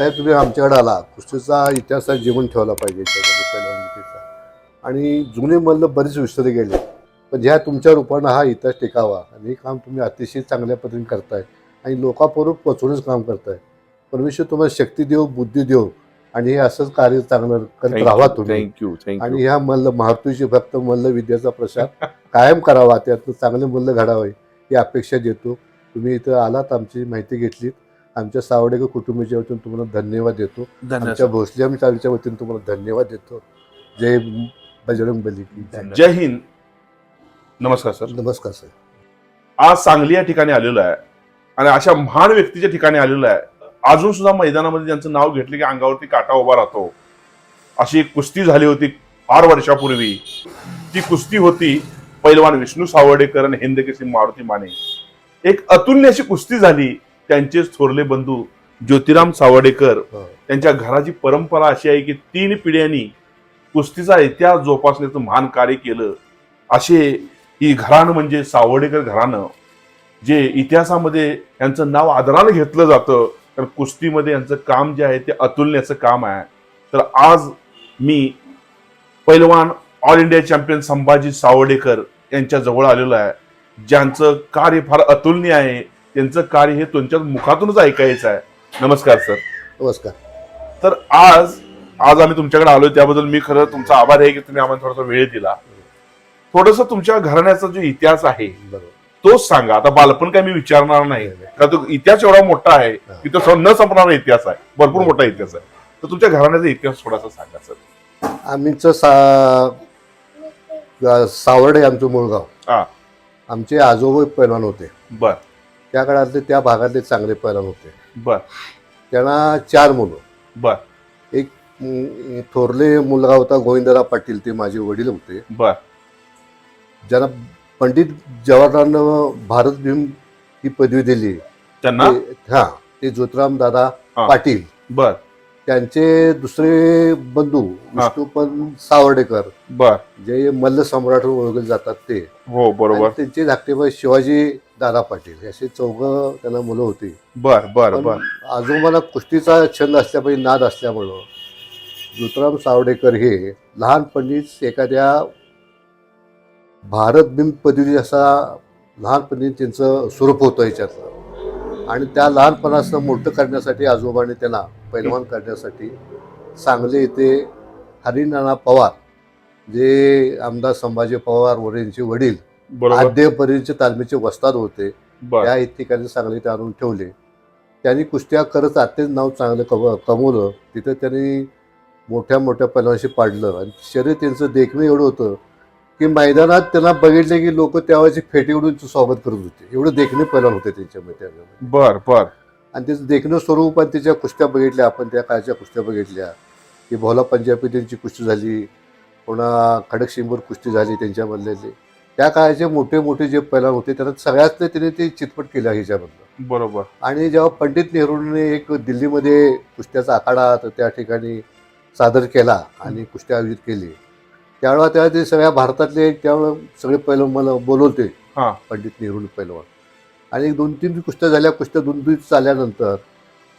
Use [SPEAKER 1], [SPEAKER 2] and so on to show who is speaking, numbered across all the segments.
[SPEAKER 1] साहेब तुम्ही आमच्याकडे आला. कुस्तीचा इतिहासात जीवन ठेवला पाहिजे. आणि जुने मल्ल बरेच विसरले गेले. पण ह्या तुमच्या रूपानं हा इतिहास टिकावा. आणि हे काम तुम्ही अतिशय चांगल्या पद्धतीने करताय. आणि लोकांपर्यंत पोचवण्याचं काम करताय. परमेश्वर तुम्हाला शक्ती देव बुद्धी देव. आणि हे असंच कार्य चांगलं करत राहा तुम्ही.
[SPEAKER 2] थँक्यू थँक्यू
[SPEAKER 1] आणि ह्या मल्ल महातुशी भक्त मल्ल विद्याचा प्रसार कायम करावा. त्यातनं चांगले मल्ल घडावे ही अपेक्षा देतो. तुम्ही इथं आलात आमची माहिती घेतलीत. आमच्या सावडेकर कुटुंबाच्या वतीने तुम्हाला धन्यवाद देतो. आमच्या भोसले चालूच्या वतीने तुम्हाला धन्यवाद देतो. जय बजरंग बली जय.
[SPEAKER 2] हिंद. नमस्कार सर.
[SPEAKER 1] नमस्कार सर.
[SPEAKER 2] आज सांगली या ठिकाणी आलेलो आहे आणि अशा महान व्यक्तीच्या ठिकाणी आलेलो आहे. अजून सुद्धा मैदानामध्ये ज्यांचं नाव घेतलं की अंगावरती काटा उभा राहतो. अशी एक कुस्ती झाली होती फार वर्षापूर्वी. ती कुस्ती होती पैलवान विष्णू सावर्डेकर आणि हिंदकेसरी मारुती माने. एक अतुल्य अशी कुस्ती झाली. त्यांचे थोरले बंधू ज्योतिराम सावर्डेकर
[SPEAKER 1] हो.
[SPEAKER 2] त्यांच्या घराची परंपरा अशी आहे की तीन पिढ्यांनी कुस्तीचा इतिहास जोपासण्याचं महान कार्य केलं. असे ही घराणं म्हणजे सावर्डेकर घराणं जे इतिहासामध्ये यांचं नाव आदरानं घेतलं जातं. तर कुस्तीमध्ये यांचं काम जे आहे ते अतुलण्याचं काम आहे. तर आज मी पैलवान all India champion Sambhaji Sawardekar यांच्या जवळ आलेलो आहे. ज्यांचं कार्य फार अतुलनीय आहे. त्यांचं कार्य हे तुमच्या मुखातूनच ऐकायचं आहे. नमस्कार सर.
[SPEAKER 1] नमस्कार.
[SPEAKER 2] तर आज आज आम्ही तुमच्याकडे आलोय त्याबद्दल मी खरं तुमचा आभार आहे की तुम्ही आम्हाला थोडासा वेळ दिला. थोडस तुमच्या घराण्याचा जो इतिहास आहे तोच सांगा. आता बालपण काय मी विचारणार नाही. कारण तो इतिहास एवढा मोठा आहे की तो न संपणारा इतिहास आहे. भरपूर मोठा इतिहास आहे. तर तुमच्या घराण्याचा इतिहास थोडासा सांगा सर.
[SPEAKER 1] आमचं सा सावर्डे आमचं मूळगाव
[SPEAKER 2] हा.
[SPEAKER 1] आमचे आजोबा पैलवान होते.
[SPEAKER 2] बर.
[SPEAKER 1] त्या काळातले त्या भागातले चांगले पैलवान होते.
[SPEAKER 2] बर.
[SPEAKER 1] त्यांना चार मुलं.
[SPEAKER 2] बर.
[SPEAKER 1] एक अं, थोरले मुलगा होता गोविंदराव पाटील ते माझे वडील होते.
[SPEAKER 2] बर.
[SPEAKER 1] ज्यांना पंडित जवाहरलाल भारत भीम ही पदवी दिली.
[SPEAKER 2] त्यांना?
[SPEAKER 1] ते- हा ते ज्योतिराम दादा
[SPEAKER 2] हा.
[SPEAKER 1] पाटील.
[SPEAKER 2] बर.
[SPEAKER 1] त्यांचे दुसरे बंधू विष्णुपन सावर्डेकर.
[SPEAKER 2] बर.
[SPEAKER 1] जे मल्ल सम्राट म्हणून ओळखले जातात ते.
[SPEAKER 2] हो बरोबर.
[SPEAKER 1] त्यांचे धाकटे भाई शिवाजी दादा पाटील असे चौघ त्यांना मुलं होती.
[SPEAKER 2] बर बर
[SPEAKER 1] पण
[SPEAKER 2] बर.
[SPEAKER 1] आजोबाला कुस्तीचा छंद असल्यापाहिजे नाद असल्यामुळं ज्योतिराम सावडेकर हे लहानपणीच एखाद्या भारत बिंब पदवी असा लहानपणी त्यांचं स्वरूप होतं याच्यातलं. आणि त्या लहानपणाचं मोठं करण्यासाठी आजोबाने त्यांना पैलवान करण्यासाठी सांगली येथे हरिनाना पवार जे आमदार संभाजी पवार वडिलांचे वडील
[SPEAKER 2] बरोबर.
[SPEAKER 1] आद्यपर्यंतचे तालमीचे वस्ताद होते. त्या ठिकाणी सांगलीत आणून ठेवले. त्यांनी कुस्त्या करत अत्यंत नाव चांगलं कम कमवलं. तिथं त्यांनी मोठ्या मोठ्या पैलवानशी पाडलं. आणि शरीर त्यांचं देखणं एवढं होतं की मैदानात त्यांना बघितले की लोक त्यावेळेची फेटी उडून स्वागत करत होते. एवढं देखणे पैलवान होते त्यांच्यामध्ये.
[SPEAKER 2] बर बर.
[SPEAKER 1] आणि त्याचं देखणं स्वरूप आणि त्याच्या कुस्त्या बघितल्या. आपण त्या काळच्या कुस्त्या बघितल्या. की भोला पंजाबी त्यांची कुस्ती झाली. पुन्हा खडक शिंबूर कुस्ती झाली त्यांच्यामधले त्या काळाचे मोठे मोठे जे पैलवान होते त्यांना सगळ्यात त्याने ते चितपट केलं ह्याच्यामधलं
[SPEAKER 2] बरोबर
[SPEAKER 1] आणि जेव्हा पंडित नेहरूंनी एक दिल्लीमध्ये कुस्त्याचा आखाडा तर त्या ठिकाणी सादर केला आणि कुस्त्या आयोजित केली त्यावेळेला तेव्हा ते सगळ्या भारतातले त्यावेळेला सगळे पैलवान मला बोलवते
[SPEAKER 2] हा.
[SPEAKER 1] पंडित नेहरू पैलवान आणि एक दोन तीन कुस्त्या झाल्या कुस्त्या दोन तीन चालल्यानंतर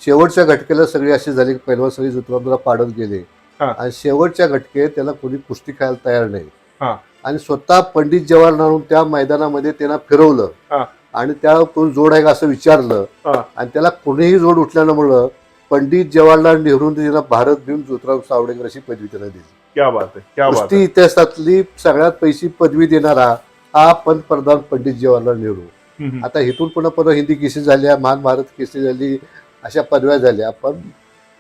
[SPEAKER 1] शेवटच्या घटकेला सगळे असे झाले की पैलवान सगळे जुतरामला पाडत गेले
[SPEAKER 2] हा.
[SPEAKER 1] आणि शेवटच्या घटकेत त्याला कोणी कुस्ती खेळायला तयार नाही
[SPEAKER 2] हा.
[SPEAKER 1] आणि स्वतः पंडित जवाहरलाल त्या मैदानामध्ये त्यांना फिरवलं. आणि त्या कोण जोड आहे का असं विचारलं. आणि त्याला कोणीही जोड उठल्यामुळं पंडित जवाहरलाल नेहरू त्यांना भारत भीम ज्योतिराव सावडेकर अशी पदवी त्यांना दिली.
[SPEAKER 2] क्या बात आहे क्या बात
[SPEAKER 1] कुस्ती इतिहासातली सगळ्यात पैशी पदवी देणारा हा पंतप्रधान पंडित जवाहरलाल नेहरू. आता इथून पुन्हा पुन्हा हिंदी केसी झाल्या महान भारत केसी झाली अशा पदव्या झाल्या. पण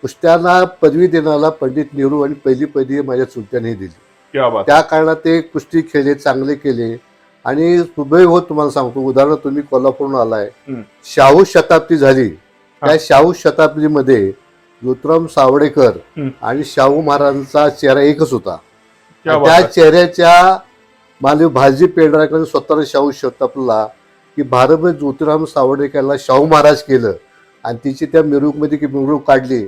[SPEAKER 1] कुस्त्यांना पदवी देणारा पंडित नेहरू आणि पहिली पदवी माझ्या चुलत्याने दिली. त्या कारणात ते कुस्ती खेळले चांगले केले. आणि सुदैव हो तुम्हाला सांगतो उदाहरण तुम्ही कोल्हापूरहून आलाय. शाहू शताब्दी झाली. त्या शाहू शताब्दीमध्ये ज्योतिराम सावडेकर. आणि शाहू महाराजांचा चेहरा एकच होता. त्या चेहऱ्याच्या मानवी भाजी पेंढराकडे स्वतःला शाहू शताब्दीला की भारत ज्योतिराम सावडेकरला शाहू महाराज केलं. आणि तिची त्या मिरवणुकीमध्ये मिरवणूक काढली.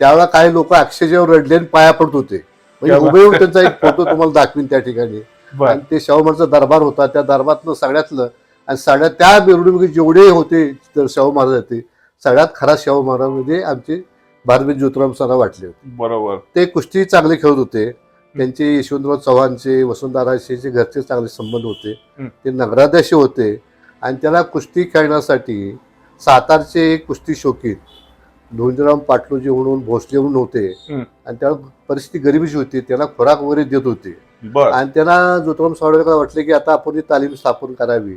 [SPEAKER 1] त्यावेळेला काही लोक अक्षरशः रडले आणि पाया पडत होते. म्हणजे. हुबेहूब त्यांचा एक फोटो तुम्हाला दाखवीन त्या ठिकाणी. आणि ते शाहू महाराजचा दरबार होता त्या दरबारातलं सगळ्यातलं आणि सगळ्यात त्या मिरवणुकीत जेवढे होते तर शाहू महाराज होते सगळ्यात खरा शाहू महाराज म्हणजे आमचे भारत ज्योतिराम सरांना वाटले होते.
[SPEAKER 2] बरोबर.
[SPEAKER 1] ते कुस्ती चांगले खेळत होते. त्यांचे यशवंतराव चव्हाणचे वसुंधराचे जे घरचे चांगले संबंध होते. ते नगराध्यक्ष होते. आणि त्याला कुस्ती खेळण्यासाठी सातारचे एक कुस्ती शौकीन धोंडीराम पाटलोजी म्हणून भोसले म्हणून होते. आणि त्याला परिस्थिती गरिबीची होती त्याला खोराक वगैरे देत होते. आणि त्यांना ज्योतिराम सावडेकर वाटले की आता आपण ही तालीम स्थापन करावी.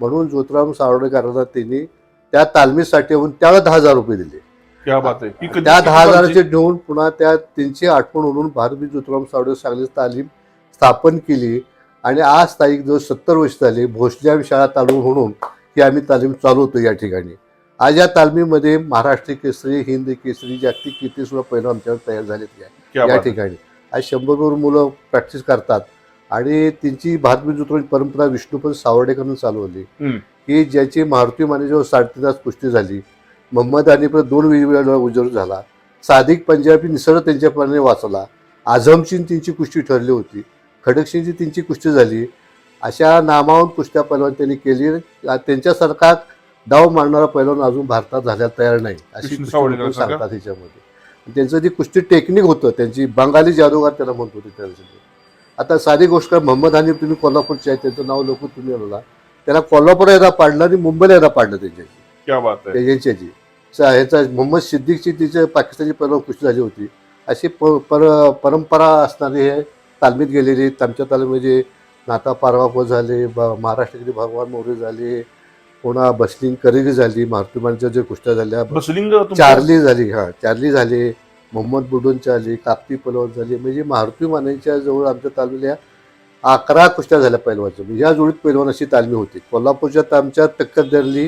[SPEAKER 1] म्हणून ज्योतिराम सावडेकरांना त्यांनी त्या तालमीसाठी म्हणून त्याला दहा हजार रुपये दिले. त्या दहा हजाराचे? घेऊन पुन्हा त्या त्यांची आठवण म्हणून भारतीय ज्योतिराम सावडे चांगली तालीम स्थापन केली. आणि आज तारीख जो सत्तर वर्ष झाली भोसले शाळा तालमी म्हणून ही आम्ही तालीम चालवतो या ठिकाणी. आज या तालमीमध्ये महाराष्ट्र केसरी हिंद केसरी जागतिक कीर्ती सुद्धा पहिलं आमच्यावर तयार या-
[SPEAKER 2] क्या
[SPEAKER 1] या
[SPEAKER 2] आहे.
[SPEAKER 1] ठिकाणी. आज शंभरभर मुलं प्रॅक्टिस करतात. आणि त्यांची भारतीय ज्योतिराम परंपरा विष्णुपद सावर्डेकरांनी चालवली. की ज्याची मारुती मानेच्यावर साडेतीन तास कुस्ती झाली. मोहम्मद अलीपर्यंत दोन वेगवेगळ्या उजवर झाला. सादिक पंजाबी निसर्ग त्यांच्याप्रमाणे वाचला. आझमची त्यांची कुस्ती ठरली होती. खडकसिंगची त्यांची कुस्ती झाली. अशा नामावून कुस्त्या पैलवान त्यांनी केली. आ- त्यांच्यासारखा डाव मारणारा पैलवान अजून भारतात झाल्याला तयार नाही अशी? सांगतात त्याच्यामध्ये त्यांचं जी कुस्ती टेक्निक होतं त्यांची बंगाली जादूगार त्याला म्हणत होते त्या दिवशी. आता साधी गोष्ट काय, मोहम्मद हनीफ तुम्ही कोल्हापूरचे आहे त्यांचं नाव लोक तुम्ही आला त्याला कोल्हापूर यायला पाडलं आणि मुंबईला यायला पाडलं त्यांच्याशी. एजन्सीची ह्याचा मोहम्मद सिद्दीकची तिचे पाकिस्तानची पहिला कुस्ती झाली होती. अशी प पर परंपरा असणारी हे तालमीत गेलेली आमच्या तालमीमध्ये नाता पारवाप झाले ब- महाराष्ट्रातले भगवान मोरे झाले पुन्हा बसलिंग करेरी झाली मारुतीमानच्या जे कुस्त्या झाल्या
[SPEAKER 2] बसलिंग
[SPEAKER 1] चार्ली झाली हा चार्ली झाले मोहम्मद बुडून झाली कापती पलवान झाली म्हणजे मारुती मानेच्या जवळ आमच्या तालमीला अकरा कुस्त्या झाल्या पैलवानच्या. म्हणजे या जोडीत पैलवान अशी तालमी होती. कोल्हापूरच्या आमच्या टक्कर धरली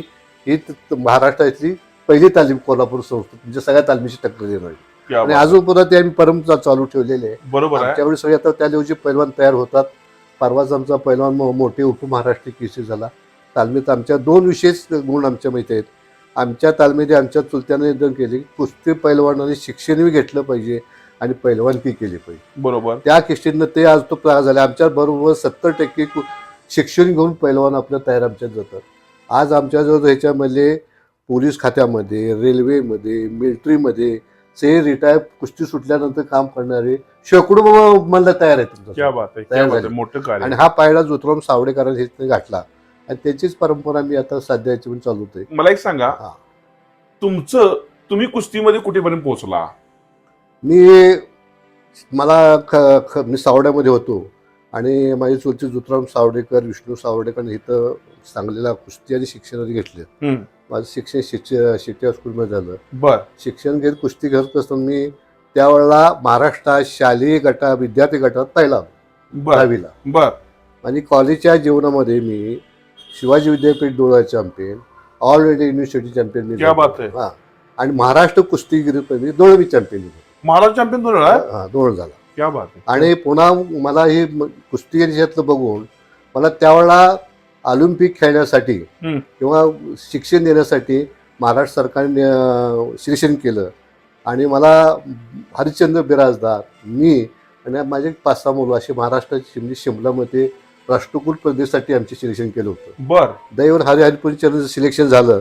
[SPEAKER 1] ही महाराष्ट्रातली पहिली तालीम कोल्हापूर संस्था म्हणजे सगळ्या तालमीची टक्कर देणारी. आणि. अजून पुन्हा ते आम्ही परंपरा चालू ठेवलेले आहे.
[SPEAKER 2] बरोबर
[SPEAKER 1] त्यावेळी सगळे आता त्या लेवलचे पैलवान तयार होतात. परवाच आमचा पैलवान मोठे उपमहाराष्ट्र केसी झाला. तालमीत आमच्या दोन विशेष गुण आमच्या माहिती आहेत. आमच्या तालमीमध्ये आमच्या चुलत्याने निधन केले. कुस्ती पैलवानाने शिक्षणही घेतलं पाहिजे आणि पैलवानकी केली पाहिजे.
[SPEAKER 2] बरोबर.
[SPEAKER 1] त्या किस्तीनं ते आज तो प्रकार झाला. आमच्या बरोबर सत्तर टक्के शिक्षण घेऊन पैलवान आपल्या तयार आमच्यात जातात. आज आमच्या जो ह्याच्यामध्ये पोलीस खात्यामध्ये रेल्वेमध्ये मिलिटरीमध्ये से रिटायर कुस्ती सुटल्यानंतर काम करणारे शेकडो मला तयार आहेत. तयार झाली. आणि हा पायडा जोतराम सावडेकरांनी गाठला आणि त्याचीच परंपरा मी आता सध्याची पण चालवतोय.
[SPEAKER 2] मला एक सांगा.
[SPEAKER 1] हा.
[SPEAKER 2] तुमचं तुम्ही कुस्तीमध्ये कुठेपर्यंत पोहोचला?
[SPEAKER 1] मी मला ख ख मी सावड्यामध्ये होतो. आणि माझे चुलचे जुतराम सावडेकर विष्णू सावडेकर इथं सांगलीला कुस्ती आणि शिक्षण घेतले.
[SPEAKER 2] हम्म.
[SPEAKER 1] माझं शिक्षण शिक्ष शिट्या स्कूलमध्ये झालं.
[SPEAKER 2] बर.
[SPEAKER 1] शिक्षण घेत कुस्ती घेत असताना मी त्यावेळेला महाराष्ट्रात शालेय गटा विद्यार्थी गटात पहिला.
[SPEAKER 2] बर.
[SPEAKER 1] दहावीला.
[SPEAKER 2] बर.
[SPEAKER 1] आणि कॉलेजच्या जीवनामध्ये मी शिवाजी विद्यापीठ डोळा champion all India university champion मी
[SPEAKER 2] क्या बात आहे.
[SPEAKER 1] हा. आणि महाराष्ट्र कुस्तीगिरीमध्ये दोळवी चॅम्पियन
[SPEAKER 2] महाराज चॅम्पियन दोन वेळा
[SPEAKER 1] हा दोन झाला.
[SPEAKER 2] क्या बात आहे.
[SPEAKER 1] आणि पुन्हा मला हे म- कुस्ती याच्यातलं बघून मला त्यावेळेला ऑलिम्पिक खेळण्यासाठी. किंवा शिक्षण देण्यासाठी महाराष्ट्र सरकारने सिलेक्शन केलं. आणि मला हरिश्चंद्र बिराजदार मी आणि माझे पाच सहा मुलं असे महाराष्ट्राची म्हणजे शिमलामध्ये राष्ट्रकुल प्रदेशसाठी आमचे सिलेक्शन केलं होतं.
[SPEAKER 2] बर.
[SPEAKER 1] दैवर हरी हरिपुरीचरणचं सिलेक्शन झालं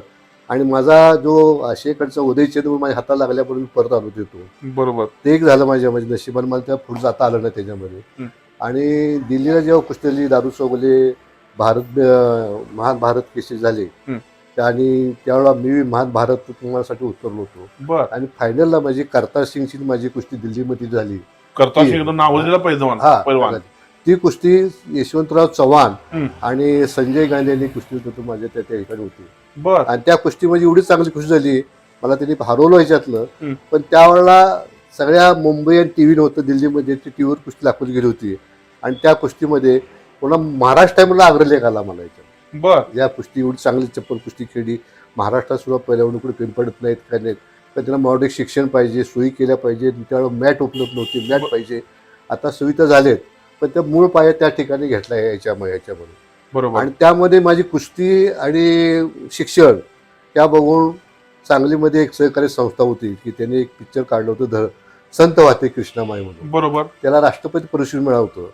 [SPEAKER 1] आणि माझा जो आशेकडचा उदयचंद्र माझ्या हाताला लागल्यापर्यंत परत आलो तिथून
[SPEAKER 2] बरोबर.
[SPEAKER 1] ते एक झालं माझ्या म्हणजे नशिबाने मला त्या पुढे जाता आलं नाही त्याच्यामध्ये. आणि दिल्लीला जेव्हा कुस्ती दारू सोगले भारत महान भारत केसरी झाले. आणि त्यावेळेला मी महान भारत तुम्हासाठी उतरलो होतो. आणि फायनलला माझी करतार सिंगची माझी कुस्ती दिल्लीमध्ये झाली.
[SPEAKER 2] करता
[SPEAKER 1] ती-
[SPEAKER 2] एकदम नाव
[SPEAKER 1] हा
[SPEAKER 2] पैलवान.
[SPEAKER 1] ती कुस्ती यशवंतराव चव्हाण. आणि संजय गांधी यांनी कुस्ती होतो माझ्या त्या त्या ठिकाणी होती. आणि त्या कुस्तीमध्ये एवढी चांगली कुस्ती झाली मला त्यांनी हरवलं ह्याच्यातलं. पण त्यावेळेला सगळ्या मुंबई आणि टी व्ही नव्हतं दिल्लीमध्ये ती टी व्हीवर कुस्ती दाखवली गेली होती. आणि त्या कुस्तीमध्ये पुन्हा महाराष्ट्र टाईमला अग्रलेख आला मला याच्यात.
[SPEAKER 2] बर.
[SPEAKER 1] या कुस्ती एवढी चांगली चप्पल कुस्ती खेळली. महाराष्ट्रात सुद्धा पहिल्यावर कुठे कमी पडत नाहीत काय नाहीत. पण त्यांना मॉडर्न शिक्षण पाहिजे सोयी केल्या पाहिजे त्यावेळेला मॅट उपलब्ध नव्हती. मॅट पाहिजे. आता सुविधा झालेत. पण त्या मूळ पाया त्या ठिकाणी घेतला याच्यामध्ये याच्यामध्ये
[SPEAKER 2] बरोबर.
[SPEAKER 1] आणि त्यामध्ये माझी कुस्ती आणि शिक्षण त्या बघून सांगलीमध्ये एक सहकारी संस्था होती की त्यांनी एक पिक्चर काढलं होतं ध संत वाते कृष्णामाई म्हणून.
[SPEAKER 2] बरोबर.
[SPEAKER 1] त्याला राष्ट्रपती पुरस्कार मिळालं होतं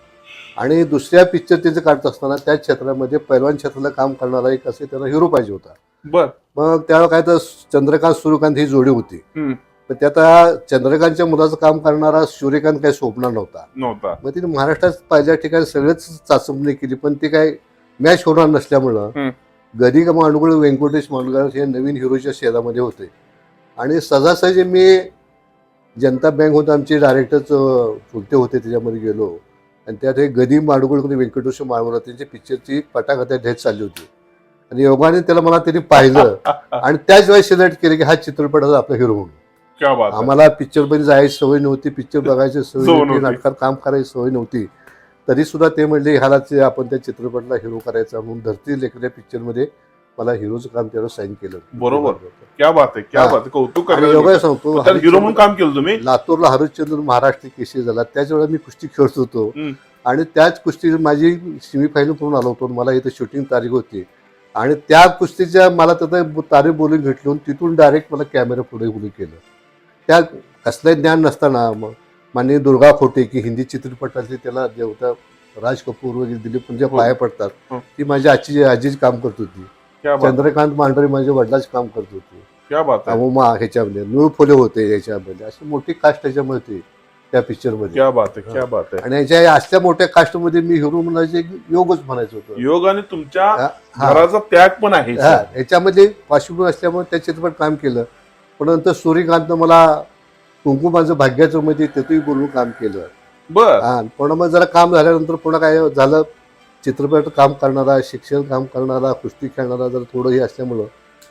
[SPEAKER 1] आणि दुसऱ्या पिक्चर त्यांचं काढत असताना त्या क्षेत्रामध्ये पैलवान क्षेत्राला काम करणारा एक असे त्यांना हिरो पाहिजे होता.
[SPEAKER 2] बर.
[SPEAKER 1] मग त्यावेळेला काय तर चंद्रकांत सूर्यकांत ही जोडी होती. पण ते आता चंद्रकांतच्या मुलाचं काम करणारा सूर्यकांत काही सोपणार नव्हता.
[SPEAKER 2] नव्हता.
[SPEAKER 1] मग तिने महाराष्ट्रात पाहिजे ठिकाणी सगळेच चाचपणी केली पण ते काय मॅच होणार नसल्यामुळं. गदी मांडगुळ व्यंकटेश मांडगुळ हे नवीन हिरोच्या शेजामध्ये होते. आणि सहजासहजी मी जनता बँक होतं आमचे डायरेक्टरच चुलते होते त्याच्यामध्ये गेलो. आणि त्यात हे गदी मांडगुळ व्यंकटेश मांडगुळ त्यांची पिक्चरची पटाकथा ढेत चालली होती. आणि योगाने त्याला मला त्यांनी पाहिलं. आणि त्याच वेळेस सिलेक्ट केले की हा चित्रपटाचा आपला हिरो म्हणून.
[SPEAKER 2] क्या बात.
[SPEAKER 1] आम्हाला जायची सवय नव्हती पिक्चर बघायची सवय नव्हती. नाटकात काम करायची सवय नव्हती तरी सुद्धा ते म्हणले ह्याला ते आपण त्या चित्रपटाला हिरो करायचा म्हणून धरती लेखल्या पिक्चरमध्ये मला हिरोचं काम त्याला साईन केलं
[SPEAKER 2] बरोबर. क्या बात आहे क्या. बात कौतुक.
[SPEAKER 1] सांगतो
[SPEAKER 2] हिरो म्हणून काम केलं तुम्ही
[SPEAKER 1] लातूरला हरिश्चंद्र महाराष्ट्र केसरी झाला त्याच वेळेला मी कुस्ती खेळत होतो. आणि त्याच कुस्ती माझी सेमीफायनल करून आलो होतो मला इथं शूटिंग तारीख होती आणि त्या कुस्तीच्या मला तिथं तारीख बोलून घेतली तिथून डायरेक्ट मला कॅमेरा पुढे उभं केलं त्या कसलं ज्ञान नसताना मग माननीय दुर्गा खोटे की हिंदी चित्रपटातली त्याला देवता राज कपूर वगैरे दिलीप म्हणजे. पाया पडतात
[SPEAKER 2] हो.
[SPEAKER 1] ती माझी आजी आजीच काम करत होती. चंद्रकांत मांढरे माझ्या वडिलाच काम करत होते. ह्याच्यामध्ये नूळ फुले होते ह्याच्यामध्ये अशी मोठी कास्ट त्याच्यामध्ये होती त्या पिक्चरमध्ये आणि याच्या असल्या मोठ्या कास्टमध्ये मी हिरो म्हणायचे योगच म्हणायचं होतं.
[SPEAKER 2] योग आणि तुमच्या. घराचा त्याग पण आहे.
[SPEAKER 1] हा, याच्यामध्ये पार्श्वभूमी असल्यामुळे त्या चित्रपट काम केलं. पण नंतर सूर्यकांतनं मला कुंकू माझं भाग्याचं मध्ये तिथेही बोलून काम केलं.
[SPEAKER 2] बर.
[SPEAKER 1] हा पण मग जरा काम झाल्यानंतर पुन्हा काय झालं चित्रपट काम करणारा शिक्षण काम करणारा कुस्ती खेळणारा जर थोडं हे असल्यामुळं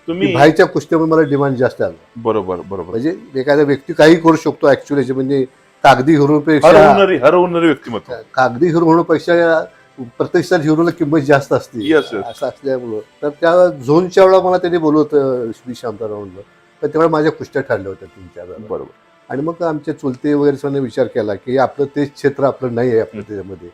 [SPEAKER 2] तुम्ही
[SPEAKER 1] की बाहेरच्या कुस्तीमध्ये मला डिमांड जास्त आलं.
[SPEAKER 2] बरोबर बरोबर.
[SPEAKER 1] म्हणजे एखादा व्यक्ती काही करू शकतो ऍक्च्युली म्हणजे कागदी हिरोपेक्षा
[SPEAKER 2] हरवणारी हरवणारी व्यक्तिमत्व.
[SPEAKER 1] कागदी हिरो होण्यापेक्षा प्रत्यक्षात हिरोला किंमत जास्त असते.
[SPEAKER 2] Yes, yes.
[SPEAKER 1] असं असल्यामुळं. तर त्या झोनच्या वेळा मला त्यांनी बोलवतं श्री शांतारावणला तर तेव्हा माझ्या कुस्त्या ठरल्या होत्या तीन चार वेळा.
[SPEAKER 2] बरोबर.
[SPEAKER 1] आणि मग आमचे चुलते वगैरे सगळ्यांनी विचार केला की आपलं तेच क्षेत्र आपलं नाही आहे आपलं त्याच्यामध्ये.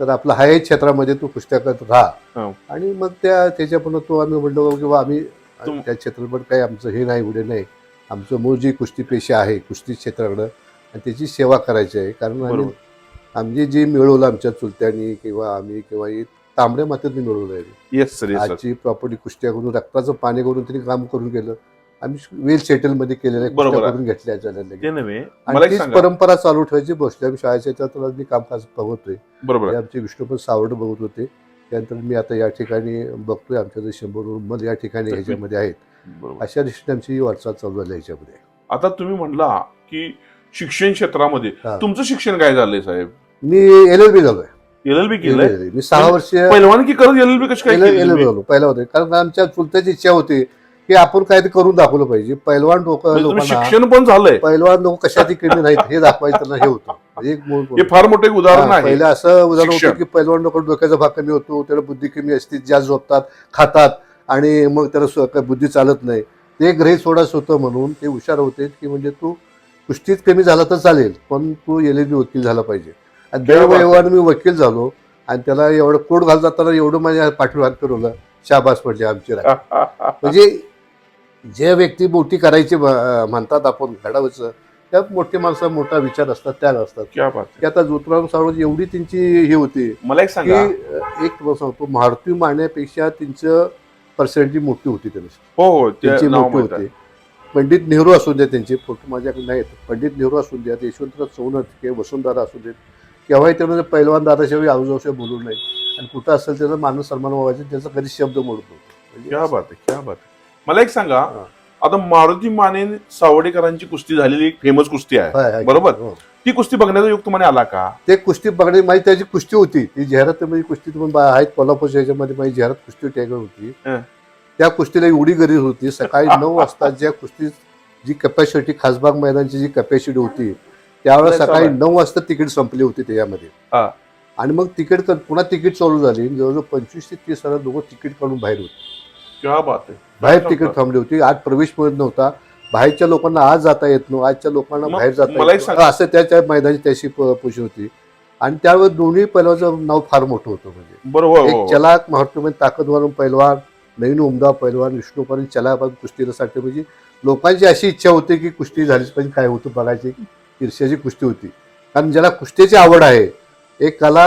[SPEAKER 1] तर आपलं हा एक क्षेत्रामध्ये तू कुस्त्या करत
[SPEAKER 2] हो.
[SPEAKER 1] राहा आणि मग त्या त्याच्याकडून तो आम्ही म्हणलो किंवा आम्ही त्या क्षेत्रपट काही आमचं हे नाही उडे नाही. आमचं मूळ जी कुस्ती पेशा आहे कुस्ती क्षेत्राकडं आणि त्याची सेवा करायची आहे. कारण आम्ही आम्ही जे मिळवलं आमच्या चुलत्यांनी किंवा आम्ही किंवा हे तांबड्या मातीत मिळवलं आहे आजची प्रॉपर्टी कुस्त्या करून रक्ताचं पाणी करून त्यांनी काम करून गेलं. आम्ही वेल सेटलमध्ये
[SPEAKER 2] बरोबर
[SPEAKER 1] कुस्त्या
[SPEAKER 2] आहे.
[SPEAKER 1] करून घेतल्या झालेल्या आणि
[SPEAKER 2] एक
[SPEAKER 1] तीच
[SPEAKER 2] सांगा.
[SPEAKER 1] परंपरा चालू ठेवायची बसल्या आम्ही शाळेच्या याच्यात मी कामकाज बघतोय.
[SPEAKER 2] बरोबर आहे.
[SPEAKER 1] आमचे विष्णुपद सावड बघत होते. त्यानंतर मी आता या ठिकाणी बघतोय. आमच्या जे शंभर मध या ठिकाणी ह्याच्यामध्ये आहेत.
[SPEAKER 2] बरोबर.
[SPEAKER 1] अशा दृष्टीने आमची वाटचाल चालू झाली ह्याच्यामध्ये
[SPEAKER 2] आता तुम्ही म्हणला की शिक्षण क्षेत्रामध्ये
[SPEAKER 1] हा.
[SPEAKER 2] तुमचं शिक्षण काय झालंय साहेब?
[SPEAKER 1] मी एल एल बी झालोय.
[SPEAKER 2] एल एल बी केलंय?
[SPEAKER 1] LLB. मी सहा वर्ष
[SPEAKER 2] की करत एल एल बी कशी काय
[SPEAKER 1] एल
[SPEAKER 2] केली
[SPEAKER 1] एल
[SPEAKER 2] तुम्ही?
[SPEAKER 1] झालो. पहिला होते. कारण आमच्या चुलत्याची इच्छा होती की आपण काहीतरी करून दाखवलं पाहिजे. पैलवान लोक
[SPEAKER 2] म्हणजे
[SPEAKER 1] लोकांना
[SPEAKER 2] शिक्षण पण झालंय.
[SPEAKER 1] पैलवान लोक कशाची कमी नाहीत हे दाखवायचं त्यांना हे होतं. एक मूळ
[SPEAKER 2] हे फार मोठं एक उदाहरण आहे.
[SPEAKER 1] पहिलं असं उदाहरण. होतं की पैलवान लोक डोक्याचा भाग कमी होतो त्याला बुद्धी कमी असते जास्त झोपतात खातात आणि मग त्याला बुद्धी चालत नाही. ते ग्रही सोडाच होतं म्हणून ते हुशार होते की म्हणजे तू कुस्तीत कमी झाला तर चालेल पण तू एल बी वकील झाला पाहिजे. आणि. दैवयोगाने मी वकील झालो आणि त्याला एवढं कोट घाल जाताना एवढं माझ्या पाठीवर हात फिरवलं शाबास पडले आमची. म्हणजे जे व्यक्ती मोठी करायची म्हणतात आपण घडावचं त्यात मोठी माणसं मोठा विचार असतात त्या असतात.
[SPEAKER 2] क्या बात आहे.
[SPEAKER 1] की आता ज्योतिराम सावंत एवढी त्यांची हे होती.
[SPEAKER 2] मला एक सांगा.
[SPEAKER 1] एक सांगतो मारुती मारण्यापेक्षा त्यांचं पर्सेंटेज मोठी होती त्यांची
[SPEAKER 2] हो हो
[SPEAKER 1] त्यांची
[SPEAKER 2] नाव
[SPEAKER 1] मोठी
[SPEAKER 2] माहीत
[SPEAKER 1] होती. पंडित नेहरू असू द्या त्यांचे फोटो माझ्याकडे नाहीत. पंडित नेहरू असू द्यात यशवंतराव चव्हाण किंवा वसुंधरा असू देत केव्हाही त्यांना पैलवान दादाशिवाय आऊजाऊशिवाय बोलू नये. आणि कुठं असेल त्याचा मानस सन्मान व्हायचा त्याचा कधी शब्द मोडतो
[SPEAKER 2] क्या बात आहे क्या बात आहे. मला एक सांगा. आता मारुती माने सावडेकरांची कुस्ती झालेली एक फेमस कुस्ती आहे
[SPEAKER 1] हाय.
[SPEAKER 2] बरोबर.
[SPEAKER 1] हो.
[SPEAKER 2] ती कुस्ती बघण्याचा योग तुम्हाला आला का
[SPEAKER 1] ते कुस्ती बघणे माझी त्याची कुस्ती होती ती जाहिरात म्हणजे कुस्ती तुम्ही बा- आहेत कोल्हापूरच्या ह्याच्यामध्ये माझी जाहिरात कुस्ती टॅगर होती
[SPEAKER 2] हं.
[SPEAKER 1] त्या कुस्तीला एवढी गरज होती सकाळी नऊ वाजता ज्या कुस्ती जी कपॅसिटी खासबाग मैदानची जी कपॅसिटी होती त्यावेळेला
[SPEAKER 2] नाही,
[SPEAKER 1] सकाळी. नऊ वाजता तिकीट संपली होती त्याच्यामध्ये
[SPEAKER 2] हा.
[SPEAKER 1] आणि मग तिकीट कर- पुन्हा तिकीट चालू झाली जवळजवळ पंचवीस ते तीस हजार लोक तिकीट काढून बाहेर होते
[SPEAKER 2] क्या बात आहे
[SPEAKER 1] बाहेर तिकीट थांबली होती. आज प्रवेश मिळत नव्हता. बाहेरच्या लोकांना आज जाता येत नव्हतं. आजच्या लोकांना बाहेर जाता येत. असं त्याच्या मैदानी त्याशी पुशी होती. आणि त्यावेळेस दोन्ही पैलवाचं नाव फार मोठं होतं म्हणजे.
[SPEAKER 2] बरोबर हो,
[SPEAKER 1] एक
[SPEAKER 2] हो.
[SPEAKER 1] चलाक महत्वमध्ये ताकदवार पैलवान नवीन उमदा पैलवान विष्णुपर्यंत चलाबाद कुस्तीसाठी म्हणजे लोकांची अशी इच्छा होती की कुस्ती झालीच पाहिजे काय होतं बघायची. ईर्ष्याची कुस्ती होती. कारण ज्याला कुस्तीची आवड आहे एक कला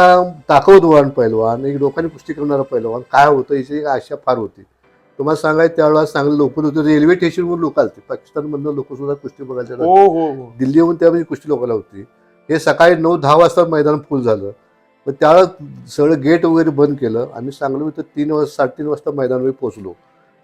[SPEAKER 1] ताकदवान पैलवान एक लोकांनी कुस्ती करणारा पैलवान काय होतं याची आशा फार होती. तुम्हाला सांगायचं त्यावेळेला चांगले लोक होते रेल्वे स्टेशनवर लोक आलते. पाकिस्तानमधनं लोक सुद्धा कुस्ती बघायला
[SPEAKER 2] हो हो हो.
[SPEAKER 1] दिल्लीहून त्यामध्ये कुस्ती लोकांना होती. हे सकाळी नऊ दहा वाजता मैदान फुल झालं. पण त्यावेळेस सगळं गेट वगैरे बंद केलं. आम्ही सांगली इथं तीन वाजता साडेतीन वाजता मैदानावर पोहोचलो.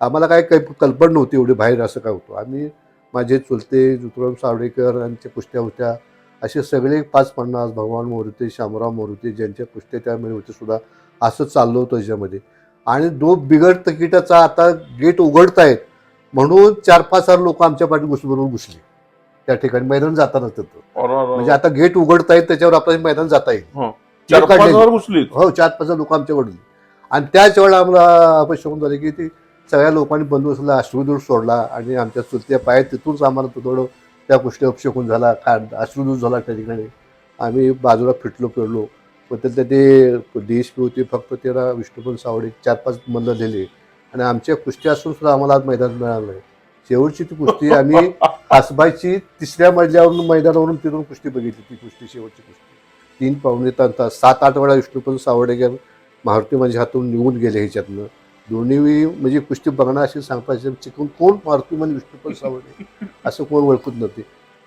[SPEAKER 1] आम्हाला काय काही कल्पना नव्हती एवढी बाहेर असं काय होतं. आम्ही माझे चुलते जुतराम सावडेकर यांच्या कुस्त्या होत्या. असे सगळे पाच पन्नास भगवान मोरुते शामराव मोरुते ज्यांच्या कुस्त्या त्यामध्ये होते सुद्धा असं चाललं होतं याच्यामध्ये. आणि दो बिगड तिकिटाचा आता गेट उघडतायत म्हणून चार पाच हजार लोक आमच्या पाठी घुसबरोबर घुसले. त्या ठिकाणी मैदान जाताना तिथं म्हणजे आता गेट उघडतायत त्याच्यावर आपल्याला मैदान जाता येईल
[SPEAKER 2] हो. चार पाच. हजार
[SPEAKER 1] हो चार पाच लोक आमच्या वडील. आणि त्याच वेळेला आम्हाला अपेक्षा झाली की ती सगळ्या लोकांनी बंदोबस्तला अश्रुदूर सोडला आणि आमच्या चुलत्या पायात तिथूनच आम्हाला थोडं त्या गोष्टी अपशकून झाला का अश्रुदूर झाला त्या ठिकाणी. आम्ही बाजूला फिटलो फिरलो. पण त्यातले ते डी एस पी होती फक्त त्याला विष्णुपन सावडे चार पाच मधलं दिले. आणि आमच्या कुस्ती असून सुद्धा आम्हाला आज मैदान मिळालं नाही. शेवटची ती कुस्ती आम्ही आसबाईची तिसऱ्या मजल्यावरून मैदानावरून तिथून कुस्ती बघितली. ती कुस्ती शेवटची कुस्ती. तीन पाहुणे तास सात आठ वेळा विष्णुपंत सावडेकर मारुती माझ्या हातून निघून गेले ह्याच्यातनं. दोन्ही म्हणजे कुस्ती बघणं अशी सांगता चिकून कोण मारुती म्हणजे विष्णुपंत सावडे? असं कोण ओळखत नव्हते.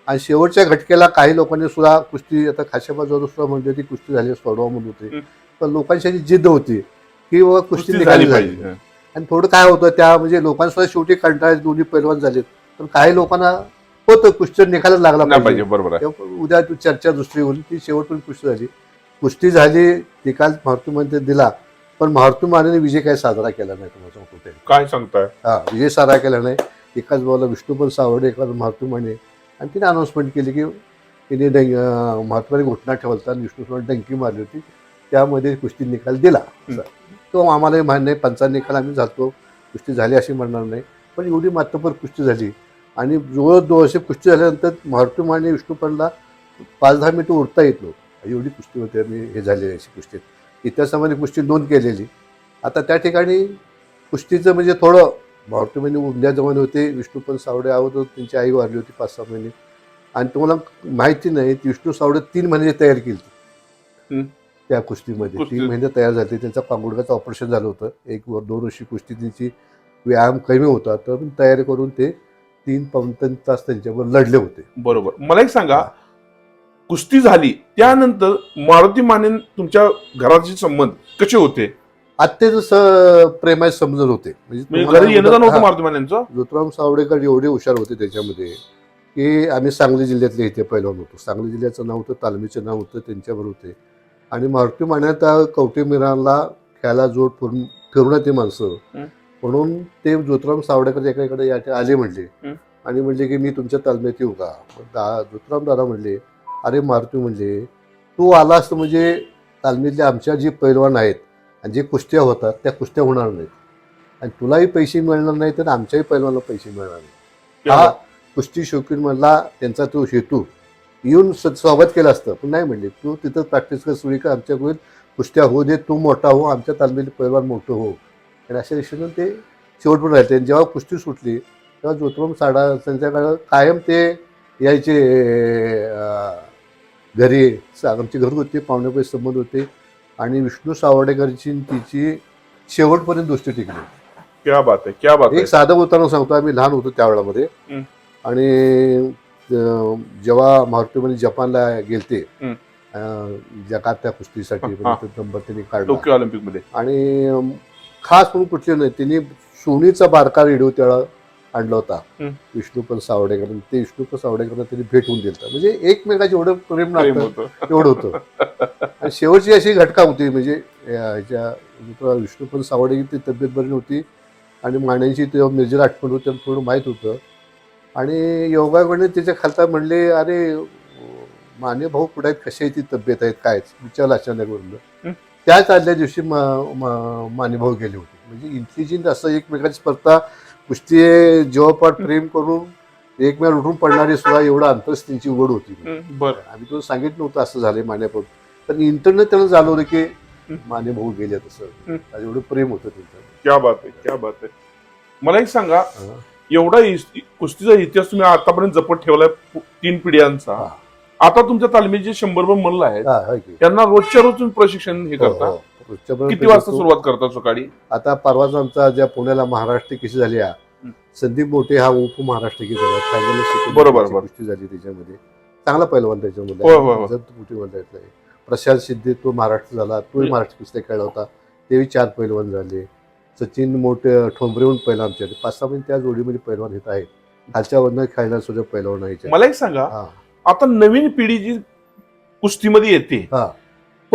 [SPEAKER 1] आणि शेवटच्या घटकेला काही लोकांनी सुद्धा कुस्ती आता खाशाबाजूवर सुद्धा म्हणजे ती कुस्ती झाली सोडवा म्हणून होते. पण लोकांची अशी जिद्द होती की बाबा कुस्ती निघाली
[SPEAKER 2] झाली
[SPEAKER 1] आणि थोडं काय होतं त्या म्हणजे लोकांसुद्धा शेवटी कंटाळे दोन्ही पैलवान झालेत पण काही लोकांना होतं कुस्ती निकालच लागला
[SPEAKER 2] पाहिजे. बरोबर
[SPEAKER 1] उद्या चर्चा दुसरी होईल ती शेवटून कुस्ती झाली. कुस्ती झाली निकाल मारुतीमध्ये दिला पण मारुती मानेने विजय काही साजरा केला नाही तुम्हाला ते
[SPEAKER 2] काय सांगताय?
[SPEAKER 1] हा विजय साजरा केला नाही. एकाच बाजूला विष्णुपन सावडे एकाच मारुती माने आणि तिने अनाऊन्समेंट केली की तिने डंग महात्माने आणि विष्णू डंकी मारली होती. त्यामध्ये कुस्ती निकाल दिला. तो आम्हालाही मान्य आहे पंचा निकाल आम्ही जातो कुस्ती झाली अशी म्हणणार नाही. पण एवढी मातपर कुस्ती झाली. आणि जवळ दोनशे कुस्ती झाल्यानंतर मारुती माने विष्णुपनला पाच दहा मिनिटं उठता येत नव्हतं. एवढी कुस्ती होती आम्ही हे झालेली अशी कुस्तीत इतिहासामध्ये कुस्ती नोंद केलेली. आता त्या ठिकाणी कुस्तीचं म्हणजे थोडं मारुती महिने उमद्या जमाने होते विष्णुपन सावडे अगोदर त्यांची आई वारली होती पाच सहा महिने. आणि तुम्हाला माहिती नाही ती विष्णू सावडे तीन महिने तयार केली. त्या कुस्तीमध्ये.
[SPEAKER 2] कुस्ती.
[SPEAKER 1] तीन महिने तयार झाले त्यांचा पांगुडगाचं ऑपरेशन झालं होतं. एक वर दोन वर्षी कुस्ती त्यांची व्यायाम कमी होता तर तयारी करून ते तीन पाऊन तीन तास त्यांच्यावर लढले होते.
[SPEAKER 2] बरोबर. मला एक सांगा कुस्ती झाली त्यानंतर मारुती माने तुमच्या घराचे संबंध कसे होते?
[SPEAKER 1] अत्यंत स- प्रेमाचे समजत होते.
[SPEAKER 2] म्हणजे
[SPEAKER 1] तुम्हाला
[SPEAKER 2] घरी येणं जाणं होतं
[SPEAKER 1] हा.
[SPEAKER 2] मारुती मानेंचं
[SPEAKER 1] ज्योतिराम सावडेकर एवढे हुशार होते त्याच्यामध्ये की आम्ही सांगली जिल्ह्यातले इथे पहिलवान होतो. सांगली जिल्ह्याचं नाव होतं तालमीचं नाव होतं त्यांच्यावर होते. आणि मारुती मान्यात कवटे मिरांना खेळायला जोड फिरून फिरवण्यात ते माणसं.
[SPEAKER 2] हं.
[SPEAKER 1] म्हणून ते ज्योतिराम सावडेकर एकाकडे या आले म्हणले. आणि म्हणले की मी तुमच्या तालमीत येऊ का? मग दा ज्योतिराम दादा म्हणले अरे मारुती म्हणले तू आलास तर म्हणजे तालमीतले आमच्या जे पैलवान आहेत आणि जे कुस्त्या होतात त्या कुस्त्या होणार नाहीत. आणि तुलाही पैसे मिळणार नाही तर आमच्याही पैलवानला पैसे मिळणार नाही हा कुस्ती शौकीन मधला त्यांचा तो हेतू येऊन स- स्वागत केलं असतं पण नाही म्हणले. तू तिथं प्रॅक्टिस कर सुरू कर आमच्याकडून कुस्त्या होऊ दे तू मोठा हो आमच्या तालमीत पैलवान मोठं हो. आणि अशा दृष्टीनं ते शेवटपर्यंत राहते आणि जेव्हा कुस्ती सुटली तेव्हा ज्योतिराम साडा त्यांच्याकडं कायम ते यायचे घरी. आमचे घरगुती पाहुण्यापैकी संबंध होते. आणि विष्णू सावडेकरची आणि तिची शेवटपर्यंत दोस्ती टिकली
[SPEAKER 2] क्या बात आहे क्या बात आहे
[SPEAKER 1] एक साधं उदाहरण सांगतो आम्ही लहान होतो त्यावेळामध्ये
[SPEAKER 2] हं.
[SPEAKER 1] आणि अं, जेव्हा मारुतीमध्ये जपानला गेलते
[SPEAKER 2] हं.
[SPEAKER 1] अं, जगात त्या कुस्तीसाठी
[SPEAKER 2] हा.
[SPEAKER 1] म्हणजे तो नंबर त्यांनी काढला
[SPEAKER 2] टोकियो ऑलिम्पिकमध्ये
[SPEAKER 1] आणि अं, खास म्हणून कुठले नाही त्यांनी सोनीचा बारका रेडिओ त्यावेळा आणला होता. विष्णुपन सावडेकर ते विष्णुपन सावडेकरांना त्यांनी भेटून दिलं म्हणजे एकमेकाचे एवढं प्रेम
[SPEAKER 2] प्रेम
[SPEAKER 1] लागतं
[SPEAKER 2] होतं.
[SPEAKER 1] एवढं होतं. आणि शेवटची अशी घटका होती म्हणजे ह्याच्या विष्णुपन सावडेची तब्येत बरी नव्हती आणि माण्यांची तेव्हा मेजर आठवण होती त्यांना थोडं माहीत होतं. आणि योगाकडे त्याच्या खालता म्हणले अरे माने भाऊ कुठे आहेत? कशी आहे ती तब्येत आहेत? काय विचारलं अचानक. वरून त्याच आदल्या दिवशी मा- मा- माने भाऊ गेले होते. म्हणजे इंटेलिजंट असं एकमेकाची स्पर्धा कुस्ती जीवापाठ प्रेम करून एकमेकाला उठून पडणारी सुद्धा एवढं अंतरच त्यांची उघड होती
[SPEAKER 2] बरं
[SPEAKER 1] आम्ही तुला सांगितलं नव्हतं असं झालंय मान्यापासून पण इंटरनेट त्यानं जाणवलं की
[SPEAKER 2] हं.
[SPEAKER 1] माने भाऊ गेले तसं एवढं प्रेम होतं त्यांचं
[SPEAKER 2] क्या बात आहे क्या बात आहे मला एक सांगा. एवढा इस- कुस्तीचा इतिहास तुम्ही आतापर्यंत जपत ठेवलाय पु- तीन पिढ्यांचा
[SPEAKER 1] हा.
[SPEAKER 2] आता तुमच्या तालमीचे शंभर पण मल्ल आहेत
[SPEAKER 1] हा, की.
[SPEAKER 2] त्यांना रोजच्या रोज तुम्ही प्रशिक्षण हे
[SPEAKER 1] हो,
[SPEAKER 2] करता
[SPEAKER 1] हो.
[SPEAKER 2] किती वाजता सुरुवात करता सकाळी?
[SPEAKER 1] आता परवाच आमचा ज्या पुण्याला महाराष्ट्र केसी झाली. संदीप मोठे हा उप महाराष्ट्र केसी झाला. फायनल
[SPEAKER 2] बरोबर.
[SPEAKER 1] कुस्ती झाली त्याच्यामध्ये. चांगला
[SPEAKER 2] होय,
[SPEAKER 1] त्याच्यामध्ये मोठी बोलता आहे प्रशांत सिद्धी तो महाराष्ट्र झाला. तोही
[SPEAKER 2] हं.
[SPEAKER 1] महाराष्ट्र कुस्ती खेळला होता. तेही चार पैलवान झाले. सचिन मोठे ठोंबरेहून पहिला आमच्या पाच सहा महिने त्या जोडीमध्ये पैलवान येत आहेत. खालच्या वरनं खेळणार सुद्धा पैलवान आहे
[SPEAKER 2] मला एक सांगा. आता नवीन पिढी जी कुस्तीमध्ये येते
[SPEAKER 1] हा.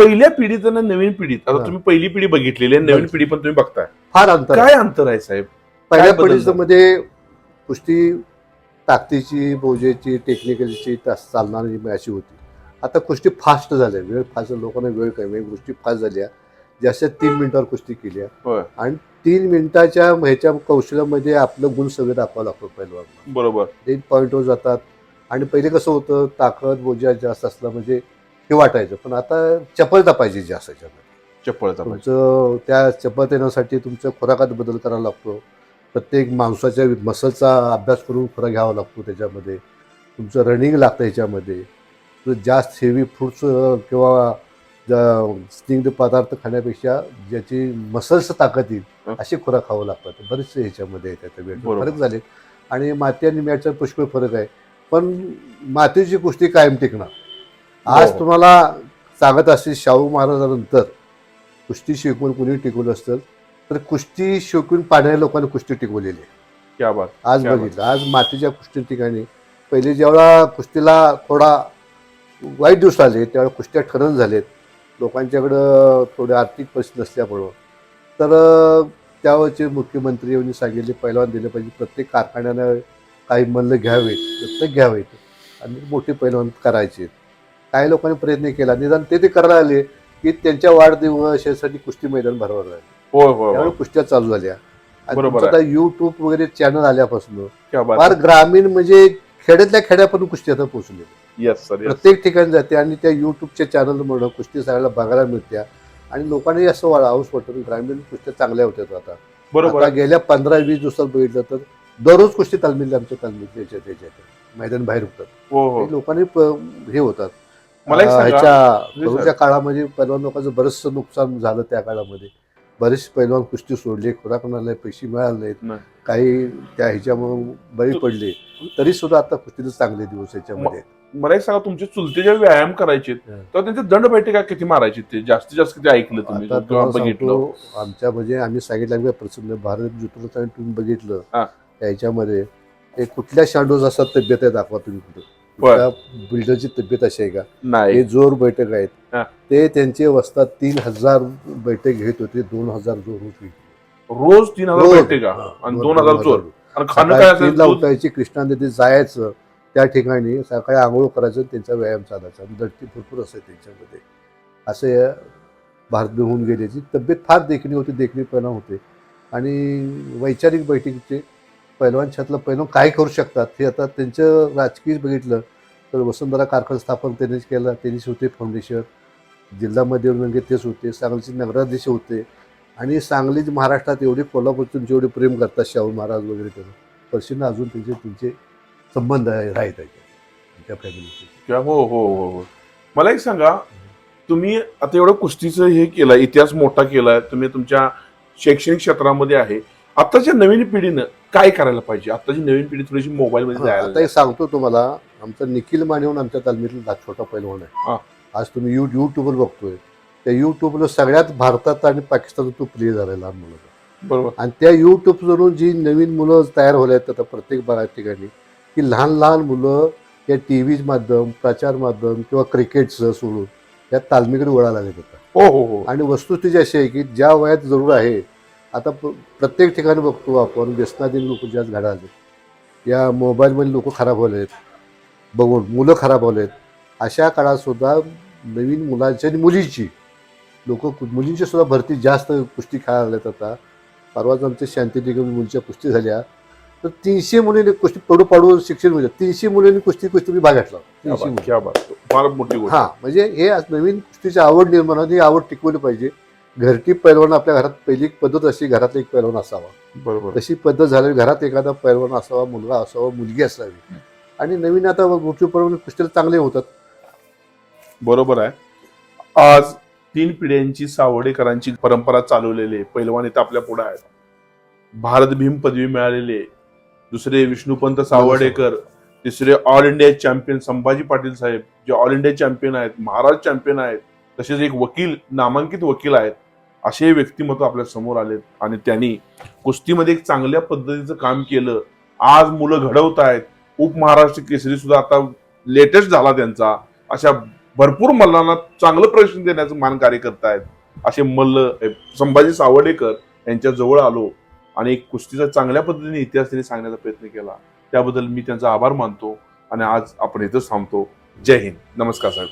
[SPEAKER 2] पहिल्या पिढीत आणि नवीन पिढीत आता
[SPEAKER 1] हा.
[SPEAKER 2] तुम्ही पहिली पिढी बघितलेली आहे नवीन. पिढी पण तुम्ही बघताय.
[SPEAKER 1] फार अंतर आहे.
[SPEAKER 2] काय अंतर आहे साहेब?
[SPEAKER 1] पहिल्या
[SPEAKER 2] बदल झाला?
[SPEAKER 1] मध्ये कुस्ती ताकदीची बोजेची टेक्निकलची चालणारी अशी होती. आता कुस्ती फास्ट झाल्या वेळ फास्ट लोकांना वेळ कमी आहे. गोष्टी फास्ट झाल्या जास्त तीन मिनिटावर कुस्ती केल्या
[SPEAKER 2] होय.
[SPEAKER 1] आणि तीन मिनिटाच्या ह्याच्या कौशल्यामध्ये आपलं गुण सगळं दाखवावं लागतो पहिलवान
[SPEAKER 2] बरोबर.
[SPEAKER 1] तीन पॉईंटवर जातात. आणि पहिले कसं होतं? ताकद बोजा जास्त असला म्हणजे हे वाटायचं. पण आता चपलता पाहिजे जास्त
[SPEAKER 2] पाहिजे.
[SPEAKER 1] तुमचं त्या चपलता येण्यासाठी तुमच्या खुराकात बदल करावा लागतो. प्रत्येक मांसाच्या मसलचा अभ्यास करून खुराक घ्यावा लागतो त्याच्यामध्ये. तुमचं रनिंग लागतं ह्याच्यामध्ये जास्त हेवी फ्रूट्स किंवा स्निग्ध पदार्थ खाण्यापेक्षा ज्याची मसल्स ताकद. येईल अशी खुराक खावं लागतात. बरेचसे ह्याच्यामध्ये. फरक झाले आणि माती आणि मॅटचा पुष्कळ फरक आहे. पण मातीची कुस्ती कायम टिकणार. आज
[SPEAKER 2] हो.
[SPEAKER 1] तुम्हाला सांगत असतील शाहू महाराजानंतर कुस्ती शिकवून कुणी टिकवलं असतं तर कुस्ती शिकून पाण्याच्या लोकांनी कुस्ती टिकवलेली आहे.
[SPEAKER 2] क्या बात
[SPEAKER 1] आज बघितलं आज मातीच्या कुस्ती ठिकाणी पहिले जेवढा कुस्तीला थोडा वाईट दिवस आले त्यावेळेला कुस्त्या ठरण झालेत लोकांच्याकडं थोडी आर्थिक परिस्थिती नसल्यामुळं. तर अं, त्यावेळेचे मुख्यमंत्री यांनी सांगितले पैलवान दिले पाहिजे प्रत्येक कारखान्यानं काही मल्ल घ्यावेत प्रत्येक घ्यावेत आणि मोठे पैलवान करायचे काही लोकांनी प्रयत्न केला. निदान ते ते करायला आले की त्यांच्या वाढदिवसासाठी कुस्ती मैदान
[SPEAKER 2] होय होय होय.
[SPEAKER 1] त्यावेळी कुस्त्या चालू झाल्या. आणि
[SPEAKER 2] बरोबर
[SPEAKER 1] तुमचं आता युट्यूब वगैरे चॅनल आल्यापासून
[SPEAKER 2] क्या बात
[SPEAKER 1] फार ग्रामीण म्हणजे खेड्यातल्या खेड्यापर्यंत कुस्ती आता पोहोचली.
[SPEAKER 2] येस सर येस
[SPEAKER 1] प्रत्येक ठिकाणी जाते आणि त्या युट्यूबच्या चॅनलमुळे कुस्ती सगळ्याला बघायला मिळत्या. आणि लोकांनी असं वाढ हाऊस वाटतं ग्रामीण कुस्त्या चांगल्या होत्यात आता.
[SPEAKER 2] बरोबर
[SPEAKER 1] आता
[SPEAKER 2] आहे.
[SPEAKER 1] गेल्या पंधरा वीस दिवसात बघितलं तर दररोज कुस्ती तालमीला आमच्या तालमीत मैदान बाहेर होतात.
[SPEAKER 2] हो हो.
[SPEAKER 1] हे लोकांनी प- हे होतात.
[SPEAKER 2] मला
[SPEAKER 1] ह्याच्या
[SPEAKER 2] जी
[SPEAKER 1] काळामध्ये पैलवान लोकांचं बरंचसं नुकसान झालं त्या काळामध्ये. बरेच पैलवान कुस्ती सोडले खुराक नाही पैसे मिळाले. काही त्या ह्याच्यामुळे बळी पडले. तरी सुद्धा आता कुस्तीचे चांगले दिवस याच्यामध्ये
[SPEAKER 2] मला एक सांगा तुमचे चुलते जेव्हा व्यायाम करायचे
[SPEAKER 1] हा.
[SPEAKER 2] तर त्यांचे दंड बैठका किती मारायचे ते? जास्तीत जास्त किती ऐकलं तुम्ही?
[SPEAKER 1] आमच्या म्हणजे आम्ही सांगितलं प्रसन्न भारत जुटलं तुम्ही बघितलं. त्याच्यामध्ये हे कुठल्या शांडोज असतात तब्येत आहे दाखवा तुम्ही कुठं. कुठल्या बिल्डरची तब्येत अशी आहे का? हे
[SPEAKER 2] नाही
[SPEAKER 1] जोर बैठक आहेत.
[SPEAKER 2] हा.
[SPEAKER 1] ते त्यांचे वस्तात तीन हजार बैठक घेत होते दोन हजार जोर होती.
[SPEAKER 2] रोज तीन हजार
[SPEAKER 1] रोज. हा,
[SPEAKER 2] आणि दोन हजार चोर आणि खाणं
[SPEAKER 1] सकाळी
[SPEAKER 2] काय असेल
[SPEAKER 1] तीनला
[SPEAKER 2] दूध?
[SPEAKER 1] उठायची कृष्णा नदीत जायचं त्या ठिकाणी सकाळी आंघोळ करायचं त्यांचा व्यायाम चालायचा. आणि दडती भरपूर असते त्यांच्यामध्ये. असे भारत होऊन गेल्याची तब्येत फार देखणी होती देखणी परिणाम होते. आणि वैचारिक बैठकीचे पैलवान छातलं पैलवान काय करू शकतात? हे आता त्यांचं राजकीय बघितलं तर वसुंधरा कारखाना स्थापन त्यांनीच केलं. त्यांनीच होते फाउंडेशन जिल्हामध्ये म्हणजे तेच होते. सांगलीचे नगराध्यक्ष होते. आणि सांगली महाराष्ट्रात एवढी कोल्हापूरतून जेवढे प्रेम करतात शाहू महाराज वगैरे त्यांना पर्शीनं अजून त्यांचे त्यांचे संबंध आहे राहत आहेत. त्या फॅमिलीचे
[SPEAKER 2] किंवा हो हो हो हो. मला एक सांगा तुम्ही आता एवढं कुस्तीचं हे केलं इतिहास मोठा केलाय तुम्ही तुमच्या शैक्षणिक क्षेत्रामध्ये आहे. आत्ताच्या नवीन पिढीनं काय करायला पाहिजे? आताची नवीन पिढी थोडीशी मोबाईल मध्ये
[SPEAKER 1] हा, आता एक सांगतो तुम्हाला आमचा निखिल मानेहून आमच्या तालमीतला छोटा पैलवान
[SPEAKER 2] हा.
[SPEAKER 1] आहे आज तुम्ही यू युट्यूबवर बघतोय. त्या युट्यूबला सगळ्यात भारतात आणि पाकिस्तानात तो प्ले झाला लहान मुलाचा
[SPEAKER 2] बरोबर.
[SPEAKER 1] आणि त्या युट्यूबवरून जी नवीन मुलं तयार होत आहेत आता प्रत्येक भागात ठिकाणी की लहान लहान मुलं या टी व्ही माध्यम प्रचार माध्यम किंवा क्रिकेटचं सोडून या तालमीकडे वळायला लागत होता
[SPEAKER 2] हो हो हो.
[SPEAKER 1] आणि वस्तुस्थिती अशी आहे की ज्या वयात जरूर आहे आता प्रत्येक ठिकाणी बघतो आपण व्यसनाधीन लोक जास्त घडा आले या मोबाईलमध्ये लोक खराब आहेत बघून मुलं खराब होले आहेत. अशा काळात सुद्धा नवीन मुलांची आणि मुलींची लोक मुलींची सुद्धा भरती जास्त कुस्ती खेळायला लागल्यात आता. परवाच आमच्या शांती निगम मुलीच्या कुस्ती झाल्या तर तीनशे मुलींनी कुस्ती पडू पाडू शिक्षण म्हणजे तीनशे मुलींनी कुस्ती कुस्ती मी भाग घेतला तीनशे
[SPEAKER 2] फार मोठी
[SPEAKER 1] हा म्हणजे हे आज नवीन कुस्तीची आवड निर्माण होते ही आवड टिकवली पाहिजे. घरटी पैलवान आपल्या घरात पहिली एक पद्धत अशी घरातला एक पैलवान असावा.
[SPEAKER 2] बरोबर.
[SPEAKER 1] तशी पद्धत झाली घरात एखादा पैलवान असावा मुलगा असावा मुलगी असावी. आणि नवीन आता मोठी पैलवान कुस्तीला चांगले होतात.
[SPEAKER 2] बरोबर आहे. आज तीन पिढ्यांची सावर्डेकरांची परंपरा चालवलेले पैलवान इथं आपल्या पुढे आहेत. भारत भीम पदवी मिळालेले दुसरे विष्णुपंत सावर्डेकर तिसरे all India champion Sambhaji Patil साहेब जे ऑल इंडिया चॅम्पियन आहेत महाराज चॅम्पियन आहेत तसेच एक वकील नामांकित वकील आहेत असे व्यक्तिमत्व आपल्यासमोर आलेत आणि त्यांनी कुस्तीमध्ये एक चांगल्या पद्धतीचं काम केलं. आज मुलं घडवत आहेत. उपमहाराष्ट्र केसरी सुद्धा आता लेटेस्ट झाला त्यांचा. अशा भरपूर मल्लांना चांगलं प्रशिक्षण देण्याचं मान कार्य करतायत असे मल्ल संभाजी सावडेकर यांच्या जवळ आलो आणि एक कुस्तीचा चांगल्या पद्धतीने इतिहास त्यांनी सांगण्याचा प्रयत्न केला. त्याबद्दल मी त्यांचा आभार मानतो आणि आज आपण इथंच थांबतो. जय हिंद. नमस्कार साहेब.